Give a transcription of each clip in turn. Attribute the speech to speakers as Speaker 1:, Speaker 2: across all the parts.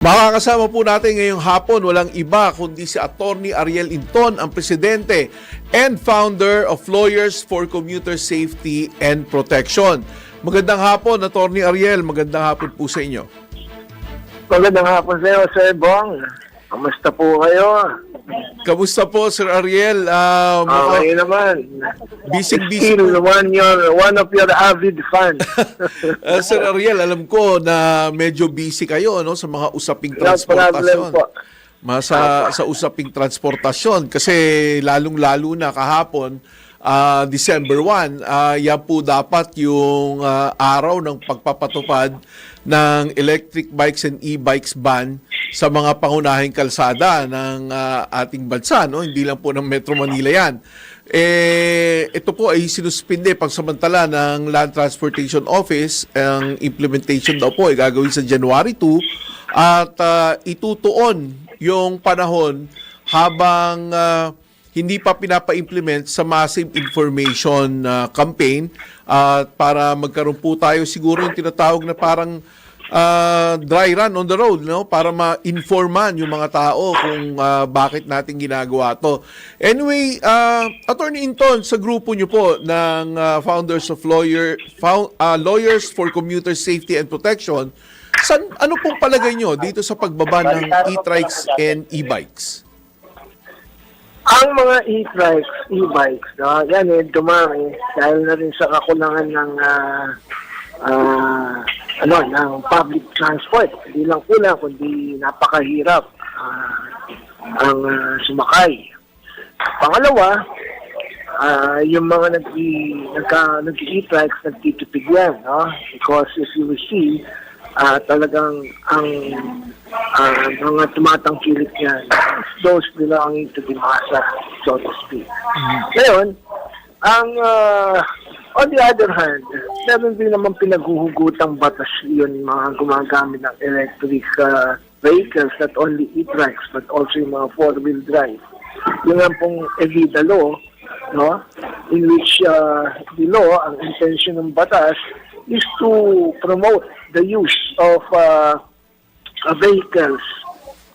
Speaker 1: Makakasama po natin ngayong hapon, walang iba kundi si Attorney Ariel Inton, ang presidente and founder of Lawyers for Commuter Safety and Protection. Magandang hapon, Attorney Ariel. Magandang hapon po sa inyo.
Speaker 2: Magandang hapon sa iyo, Sir Bong. Kamusta po kayo?
Speaker 1: Kamusta po, Sir Ariel? Ah, mukhang
Speaker 2: Okay naman.
Speaker 1: Busy-busy
Speaker 2: Still one, your, one of your avid fans.
Speaker 1: Ah, Sir Ariel, alam ko na medyo busy kayo no, sa mga usaping
Speaker 2: No problem
Speaker 1: transportasyon.
Speaker 2: po.
Speaker 1: Masa sa usaping transportasyon kasi lalong-lalo na kahapon ah, December 1, ah, yan po dapat yung ah, araw ng pagpapatupad ng electric bikes and e-bikes ban sa mga pangunahing kalsada ng ah, ating bansa no? Hindi lang po ng Metro Manila yan. Eh ito po ay sinuspinde pagsamantala ng Land Transportation Office. Ang implementation daw po ay gagawin sa January 2 at ah, itutuon yung panahon habang ah, hindi pa pinapa-implement sa massive information ah, campaign. At para magkaroon po tayo siguro yung tinatawag na parang ah, dry run on the road no para ma-informan yung mga tao kung ah, bakit natin ginagawa to. Anyway, uh, Attorney Inton sa grupo niyo po ng ah, founders of lawyer fou- ah, Lawyers for Commuter Safety and Protection, san ano pong palagay niyo dito sa pagbaba ng e-trikes and e-bikes?
Speaker 2: Ang mga e-trikes, e-bikes, no, yan eh, dumami dahil na rin sa kakulangan ng ah, ah, ano, ng public transport. Hindi lang kulang, kundi napakahirap ah, ang ah, sumakay. Pangalawa, ah, yung mga nag nagka nag-e-trikes nagtitipid yan, no? Because if you will see, ah, talagang ang ah, mga tumatangkilik yan, those belonging to the masa, so to speak. Ngayon, ang ah, on the other hand, meron din naman pinaghuhugutang batas yun mga gumagamit ng electric ah, vehicles, not only e-trikes, but also yung mga four-wheel drive. Yung nga pong EVIDA law, no, in which uh, the law, ang intention ng batas, is to promote the use of uh, uh, vehicles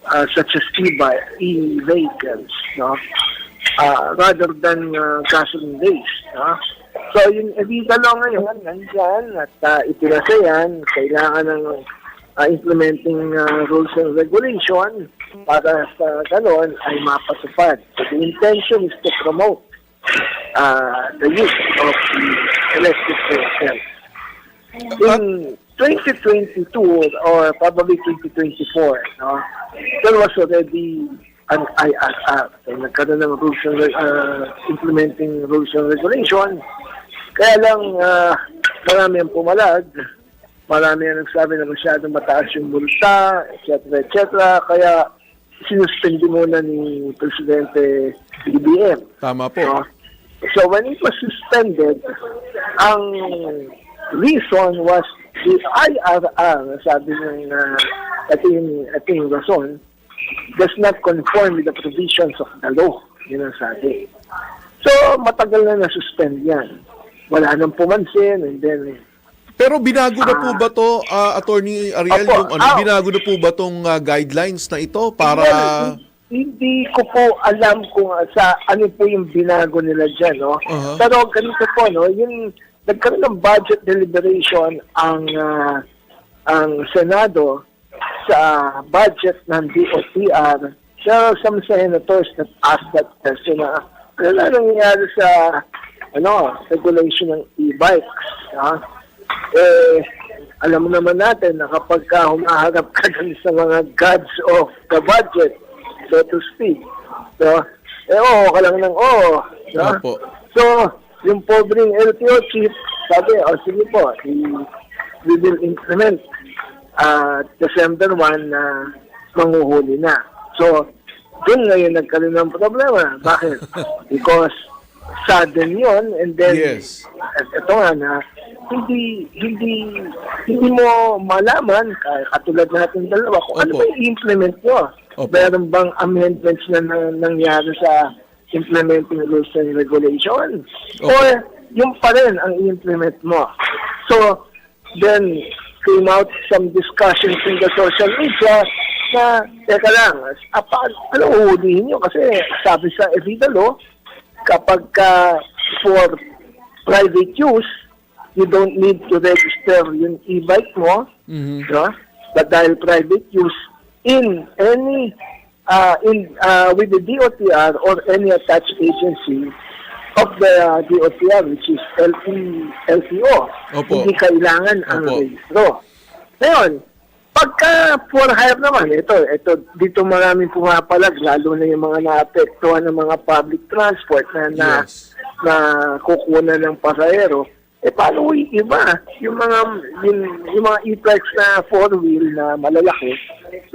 Speaker 2: uh, such as e-vehicles, no? Uh, rather than uh, gasoline-based. No? So, yung EVIDA law ngayon, nandyan, at uh, ipinasa yan, kailangan ng uh, implementing uh, rules and regulation para sa ganon ay mapatupad. So, the intention is to promote uh, the use of the electric vehicle. In 2022 or probably 2024, no, there was already an IRR. So, nagkaroon ng rules and, uh, implementing rules and regulation. Kaya lang, uh, marami ang pumalag. Marami ang nagsabi na masyadong mataas yung multa, etc. etc. Kaya sinuspindi muna ni Presidente BBM.
Speaker 1: Tama po.
Speaker 2: No? So when it was suspended, ang reason was the IRR, sabi ng uh, ating, ating rason, does not conform with the provisions of the law. Yun ang sabi. So, matagal na na-suspend yan. Wala nang pumansin, and then,
Speaker 1: Pero binago na po ba to, ah, Attorney Ariel,
Speaker 2: Opo.
Speaker 1: yung ano,
Speaker 2: Ah.
Speaker 1: binago na po ba tong ah, guidelines na ito para
Speaker 2: Well, hindi ko po alam kung sa ano po yung binago nila dyan, no?
Speaker 1: Aha.
Speaker 2: Pero ganito po, no? Yung nagkaroon ng budget deliberation ang ah, ang Senado sa budget ng DOTR. There are some senators that asked that question na ano na nangyayari sa ano, regulation ng e-bikes, ha? eh, alam mo naman natin na kapag ka humaharap ka dun sa mga gods of the budget, so to speak, so, eh, oo ka lang ng oo. no?
Speaker 1: Opo.
Speaker 2: So, yung pobreng LTO chief, sabi, o oh, sige po, we will implement uh, December 1 na manguhuli na. So, dun ngayon nagkaroon ng problema. Bakit? Because sudden yon and then
Speaker 1: Yes.
Speaker 2: at ito nga na hindi hindi hindi mo malaman ka- katulad natin dalawa kung ano ba yung implement nyo.
Speaker 1: Opo.
Speaker 2: Meron bang amendments na, na nangyari sa implementing rules and regulation?
Speaker 1: Opo.
Speaker 2: Or yung pa rin ang i-implement mo. So, then came out some discussions in the social media na, teka lang, apa, ano uhulihin nyo? Kasi sabi sa Evita Law, kapag ka for private use, you don't need to register yung e-bike mo,
Speaker 1: Mhm.
Speaker 2: no? But dahil private use in any uh, in uh, with the DOTR or any attached agency of the uh, DOTR which is LT, LTO.
Speaker 1: Opo.
Speaker 2: Hindi kailangan ang
Speaker 1: Opo.
Speaker 2: registro. Ngayon, pagka for hire naman, ito, ito, dito maraming pumapalag, lalo na yung mga naapektuhan ng mga public transport na, na,
Speaker 1: Yes.
Speaker 2: na kukunan ng pasahero. Eh, paano yung iba? Yung mga, yung, yung mga e-bikes na four-wheel na malalaki,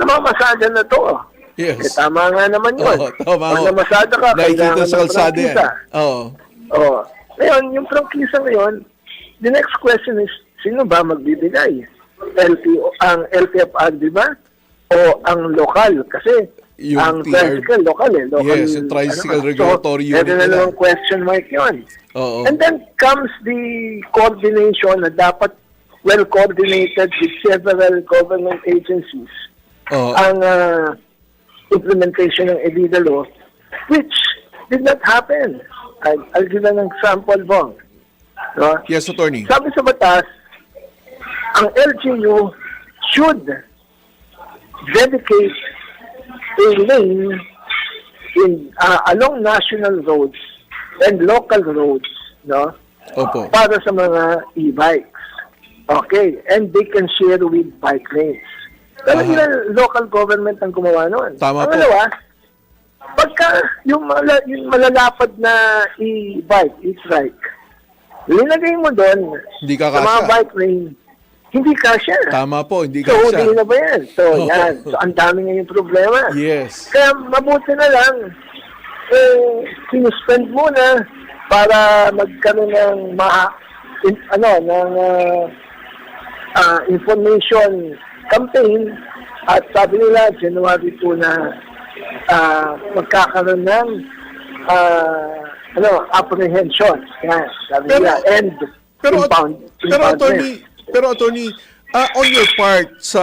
Speaker 2: namamasada na to.
Speaker 1: Yes.
Speaker 2: Eh, tama nga naman yun.
Speaker 1: Oo, tama
Speaker 2: Pag namasada ka,
Speaker 1: Nakikita
Speaker 2: kailangan
Speaker 1: sa
Speaker 2: ng
Speaker 1: kalsada yan.
Speaker 2: prangkisa.
Speaker 1: Oo.
Speaker 2: Oh. Ngayon, yung prangkisa ngayon, the next question is, sino ba magbibigay? LTO, ang LTFR, di ba? O ang lokal? Kasi
Speaker 1: Yung
Speaker 2: ang
Speaker 1: TR
Speaker 2: tricycle, lokal eh. Local,
Speaker 1: Yes, yung Tricycle
Speaker 2: ano,
Speaker 1: Regulatory
Speaker 2: so,
Speaker 1: Unit
Speaker 2: meron na namang question mark yun.
Speaker 1: Oo.
Speaker 2: And then comes the coordination na dapat well coordinated with several government agencies
Speaker 1: Oo.
Speaker 2: ang uh, implementation ng EDIDA law, which did not happen. I'll, I'll give an example, Bong. No?
Speaker 1: Yes, attorney.
Speaker 2: Sabi sa batas, ang LGU should dedicate a lane in uh, along national roads and local roads, no?
Speaker 1: Opo.
Speaker 2: para sa mga e-bikes. Okay, and they can share with bike lanes. Pero ilan local government ang gumawa noon.
Speaker 1: Tama
Speaker 2: ang
Speaker 1: po.
Speaker 2: Dalawa, pagka yung, mala, yung malalapad na e-bike, e-trike, linagay mo doon sa mga bike lane, hindi kasya.
Speaker 1: Tama po, hindi
Speaker 2: So,
Speaker 1: ka
Speaker 2: huli na ba yan? So,
Speaker 1: Oo.
Speaker 2: yan. So, ang dami ngayon problema.
Speaker 1: Yes.
Speaker 2: Kaya mabuti na lang, eh, sinuspend muna para magkaroon ng ma, in, ano, ng ah, ah, information campaign at sabi nila January 2 na ah, magkakaroon ng ah, ano, apprehension. Yan, sabi
Speaker 1: Pero-
Speaker 2: nila. And
Speaker 1: Pero,
Speaker 2: impound,
Speaker 1: pero
Speaker 2: impoundment.
Speaker 1: attorney, pero attorney, ah, on your part sa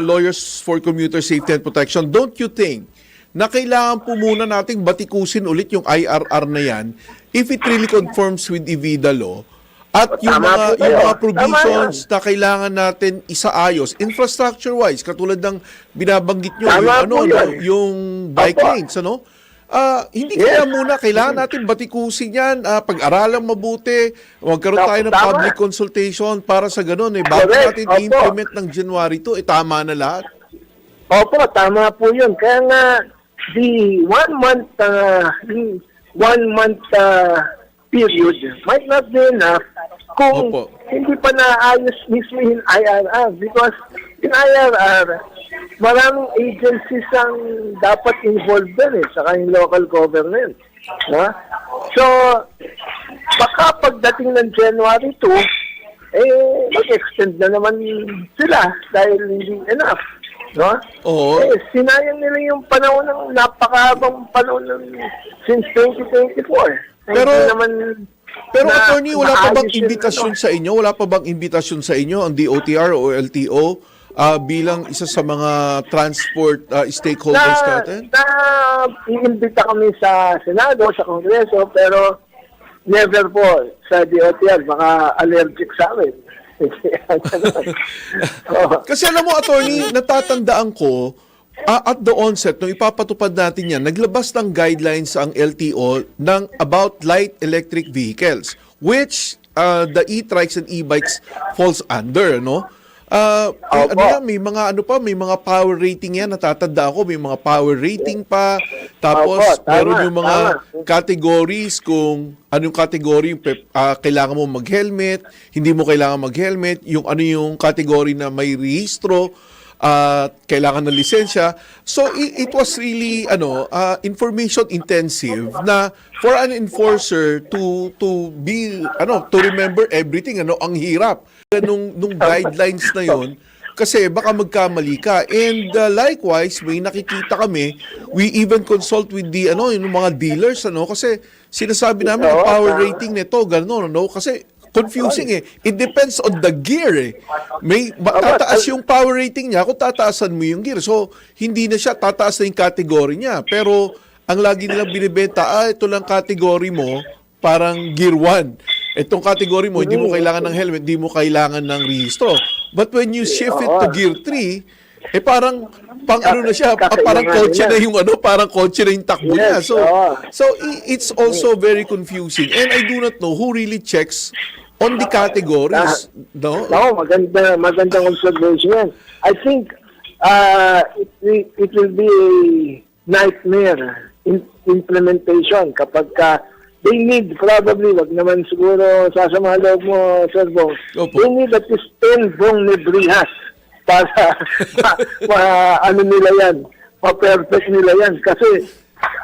Speaker 1: Lawyers for Commuter Safety and Protection, don't you think na kailangan po muna nating batikusin ulit yung IRR na yan if it really conforms with EVIDA law at yung
Speaker 2: Tama
Speaker 1: mga, yung mga provisions na kailangan natin isaayos infrastructure-wise katulad ng binabanggit nyo
Speaker 2: Tama
Speaker 1: yung ano
Speaker 2: po
Speaker 1: no,
Speaker 2: yun.
Speaker 1: yung bike
Speaker 2: Opo.
Speaker 1: lanes ano Ah, hindi
Speaker 2: Yes.
Speaker 1: kaya muna kailangan natin batikusin yan, ah, pag-aralang mabuti, magkaroon tayo ng public consultation para sa ganun eh. Bago natin
Speaker 2: Opo.
Speaker 1: i-implement ng January 2, eh tama na lahat.
Speaker 2: Opo, tama po yun. Kaya nga, the one month, uh, one month uh, period might not be enough kung
Speaker 1: Opo.
Speaker 2: hindi pa naayos mismo yung IRR because in IRR, maraming agencies ang dapat involved din eh, saka yung local government. No? So, baka pagdating ng January 2, eh, mag-extend na naman sila dahil hindi enough. No?
Speaker 1: Oo.
Speaker 2: Eh, sinayang nila yung panahon ng napakahabang panahon ng since 2024.
Speaker 1: Pero-
Speaker 2: Hindi naman
Speaker 1: Pero
Speaker 2: na-
Speaker 1: attorney, wala pa bang imbitasyon
Speaker 2: ano.
Speaker 1: sa inyo? Wala pa bang imbitasyon sa inyo ang DOTR o LTO ah, bilang isa sa mga transport ah, stakeholders
Speaker 2: na,
Speaker 1: natin?
Speaker 2: na iimbita kami sa Senado, sa Kongreso, pero never po sa DOTR, baka allergic sa amin. oh.
Speaker 1: Kasi alam mo, attorney, natatandaan ko, ah, at the onset, nung ipapatupad natin yan, naglabas ng guidelines ang LTO ng about light electric vehicles, which ah, the e-trikes and e-bikes falls under, no? Ah,
Speaker 2: Opo.
Speaker 1: ano yan, may mga ano pa, may mga power rating yan, natatanda ako, may mga power rating pa. Tapos,
Speaker 2: Opo, tama,
Speaker 1: meron yung mga
Speaker 2: tama.
Speaker 1: categories kung anong category ah, kailangan mo mag-helmet, hindi mo kailangan mag-helmet, yung ano yung category na may rehistro, at kailangan ng lisensya. So it, it was really ano ah, information intensive na for an enforcer to to be ano to remember everything ano ang hirap nung nung guidelines na yon kasi baka magkamali ka. And uh, likewise, may nakikita kami, we even consult with the ano, yung mga dealers ano kasi sinasabi namin ang power rating nito gano'n ano kasi confusing eh. It depends on the gear eh. May tataas yung power rating niya kung tataasan mo yung gear. So, hindi na siya tataas na yung category niya. Pero, ang lagi nilang binibenta, ah, ito lang category mo, parang gear 1. Itong category mo, hindi
Speaker 2: Mm.
Speaker 1: mo kailangan ng helmet, hindi mo kailangan ng rehistro. But when you shift it to gear 3, eh parang pang ano na siya, ah, parang kotse na yung ano, parang kotse na yung takbo niya. So, so it's also very confusing. And I do not know who really checks on the categories. No?
Speaker 2: No, maganda, magandang observation yan. I think uh, it, it will be a nightmare in implementation kapag ka they need probably, wag naman siguro sasama loob mo, Sir Bong,
Speaker 1: Opo.
Speaker 2: they need at least 10 Bong Nebrihas para ma, ma- ano nila yan, ma-perfect nila yan. Kasi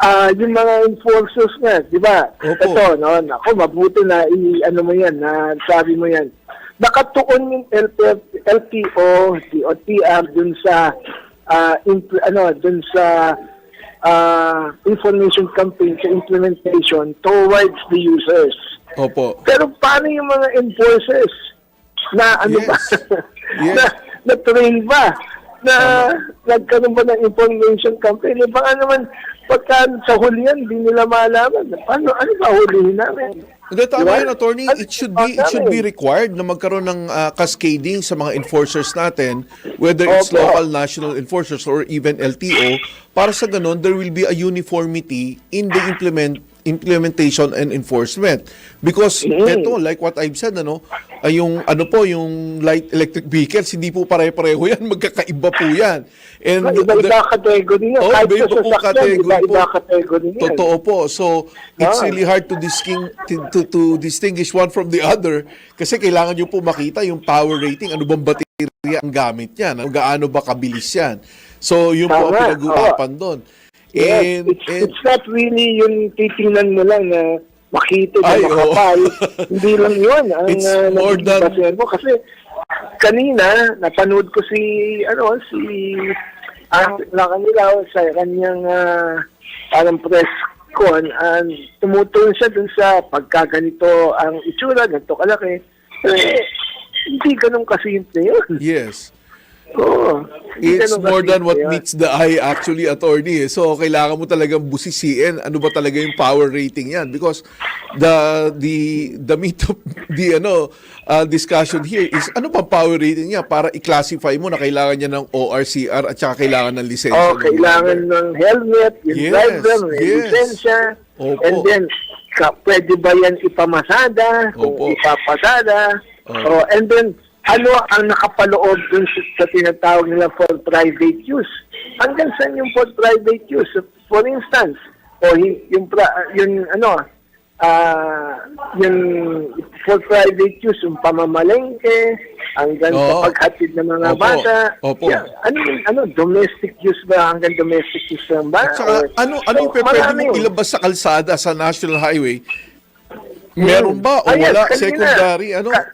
Speaker 2: ah yung mga enforcers nga, di ba? Ito, no, ako, mabuti na i, ano mo yan, na sabi mo yan. Nakatuon yung LTO, LTO, DOTR dun sa, ah, impl- ano, dun sa ah, information campaign sa implementation towards the users.
Speaker 1: Opo.
Speaker 2: Pero paano yung mga enforcers na ano
Speaker 1: Yes.
Speaker 2: ba?
Speaker 1: Yes.
Speaker 2: na, na train ba? Na nagkaroon ba ng information campaign? Baka naman pagka sa huli yan, hindi nila malaman. Paano, ano ba hulihin namin?
Speaker 1: Hindi, tama yun, attorney.
Speaker 2: At-
Speaker 1: It should be it should be required na magkaroon ng ah, cascading sa mga enforcers natin, whether it's
Speaker 2: Opo.
Speaker 1: local, national enforcers, or even LTO, para sa ganun, there will be a uniformity in the implement implementation and enforcement. Because
Speaker 2: Mm.
Speaker 1: eto, like what I've said, ano, ay yung ano po, yung light electric vehicles, hindi po pare-pareho yan, magkakaiba po yan. And
Speaker 2: Iba-iba category niya.
Speaker 1: Oh, iba-iba po
Speaker 2: sasakyan,
Speaker 1: category
Speaker 2: iba-iba
Speaker 1: po.
Speaker 2: category niya.
Speaker 1: Totoo po. So, it's
Speaker 2: Ah.
Speaker 1: really hard to, disting, to, to, to distinguish one from the other kasi kailangan nyo po makita yung power rating, ano bang baterya ang gamit yan, ano, gaano ba kabilis yan. So, yun po ang
Speaker 2: Tama,
Speaker 1: pinag-uusapan doon.
Speaker 2: Yes,
Speaker 1: And,
Speaker 2: it's,
Speaker 1: and,
Speaker 2: it's not really yung titingnan mo lang na makita na
Speaker 1: Ay, oo.
Speaker 2: makapal. Hindi lang yun. Ang
Speaker 1: It's
Speaker 2: uh,
Speaker 1: more than-
Speaker 2: mo. Kasi kanina, napanood ko si, ano, si ang na kanila sa kanyang ah, parang press con and tumutulong siya dun sa pagkaganito ang itsura, ganito kalaki. Eh, hindi ganun kasimple yun.
Speaker 1: yes.
Speaker 2: Oo.
Speaker 1: It's
Speaker 2: ganun
Speaker 1: more than what meets the eye actually, attorney. eh. So, kailangan mo talagang busisiin ano ba talaga yung power rating yan. Because the the the meat of the ano, uh, discussion here is ano ba power rating niya para i-classify mo na kailangan niya ng ORCR at saka kailangan ng lisensya.
Speaker 2: Oh,
Speaker 1: ng
Speaker 2: kailangan ng helmet, yung
Speaker 1: Yes,
Speaker 2: driver,
Speaker 1: yes.
Speaker 2: lisensya,
Speaker 1: Opo.
Speaker 2: and then, ka, pwede ba yan ipamasada, kung
Speaker 1: Opo.
Speaker 2: ipapasada,
Speaker 1: Opo.
Speaker 2: oh, and then, ano ang nakapaloob dun sa, sa tinatawag nila for private use? Hanggang saan yung for private use? For instance, o hi- yung, pra- yung ano, ah yung for private use, yung pamamalengke, hanggang sa
Speaker 1: Oo.
Speaker 2: paghatid ng mga
Speaker 1: Opo.
Speaker 2: bata.
Speaker 1: Opo.
Speaker 2: Yeah, ano yung ano domestic use ba hanggang domestic use lang ba?
Speaker 1: At saka,
Speaker 2: Or-
Speaker 1: ano, ano yung
Speaker 2: So,
Speaker 1: pe- pwede mong ilabas sa kalsada sa National Highway? Meron ba o
Speaker 2: Ah, yes,
Speaker 1: wala?
Speaker 2: kanina.
Speaker 1: Secondary, ano?
Speaker 2: Ka-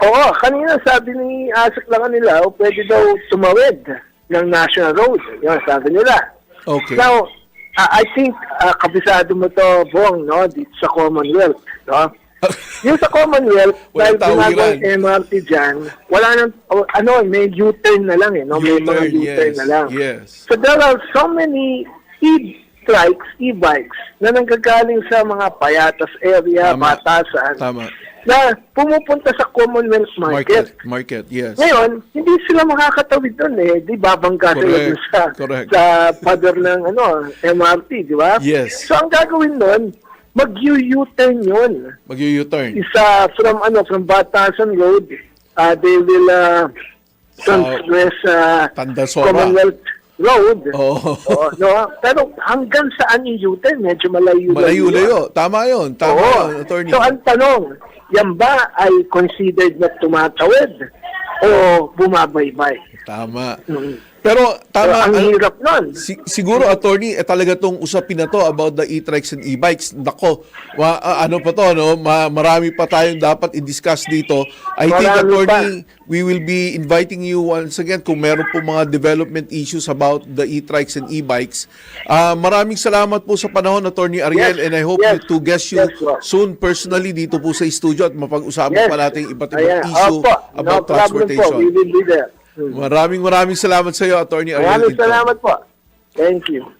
Speaker 2: Oo, kanina sabi ni Asik lang nila, o pwede daw tumawid ng National Road. Yan, sabi nila.
Speaker 1: Okay.
Speaker 2: Now, ah, I think ah, kabisado mo to, Bong, no, dito sa Commonwealth, no? Yung sa Commonwealth, dahil ginagawa
Speaker 1: tawiran.
Speaker 2: yung MRT dyan, wala nang, oh, ano, may U-turn na lang eh, no? May mga
Speaker 1: U-turn,
Speaker 2: U-turn
Speaker 1: yes,
Speaker 2: na lang.
Speaker 1: yes.
Speaker 2: So there are so many e-trikes, e-bikes na nanggagaling sa mga payatas area,
Speaker 1: Tama.
Speaker 2: batasan,
Speaker 1: Tama.
Speaker 2: na pumupunta sa Commonwealth
Speaker 1: Market.
Speaker 2: Market.
Speaker 1: Market, yes.
Speaker 2: Ngayon, hindi sila makakatawid doon eh. Di babangga sila
Speaker 1: Correct,
Speaker 2: dun sa,
Speaker 1: correct.
Speaker 2: sa pader ng ano, MRT, di ba?
Speaker 1: Yes.
Speaker 2: So ang gagawin nun, mag-U-turn yun.
Speaker 1: Mag-U-turn.
Speaker 2: Isa from ano, from Batasan Road, uh, they will uh, transgress uh. Commonwealth Road.
Speaker 1: Oo.
Speaker 2: Oo, no? Pero hanggang saan yung U-turn? Medyo malayo.
Speaker 1: Malayo-layo. Tama yun. Tama
Speaker 2: Oo.
Speaker 1: yun, attorney.
Speaker 2: So ang tanong, yan ba ay considered na tumatawid o bumabaybay?
Speaker 1: Tama.
Speaker 2: Mm.
Speaker 1: Pero
Speaker 2: Pero
Speaker 1: tama,
Speaker 2: ang
Speaker 1: ano-
Speaker 2: hirap nun.
Speaker 1: Si- siguro attorney eh, talaga tong usapin na to about the e-trikes and e-bikes. Nako, wa- ah, ano pa to no? Ma- marami pa tayong dapat i-discuss dito. I think
Speaker 2: Marami
Speaker 1: attorney, we will be inviting you once again kung meron po mga development issues about the e-trikes and e-bikes. Ah, maraming salamat po sa panahon attorney Ariel
Speaker 2: Yes,
Speaker 1: and I hope
Speaker 2: yes,
Speaker 1: to guest you
Speaker 2: yes,
Speaker 1: soon personally dito po sa studio at mapag-usapan
Speaker 2: Yes.
Speaker 1: pa natin iba't ibang issue
Speaker 2: Opo,
Speaker 1: about
Speaker 2: no problem po.
Speaker 1: transportation.
Speaker 2: We will be there.
Speaker 1: Maraming maraming salamat sa iyo attorney Ariel.
Speaker 2: Maraming
Speaker 1: Tinto.
Speaker 2: salamat po. Thank you.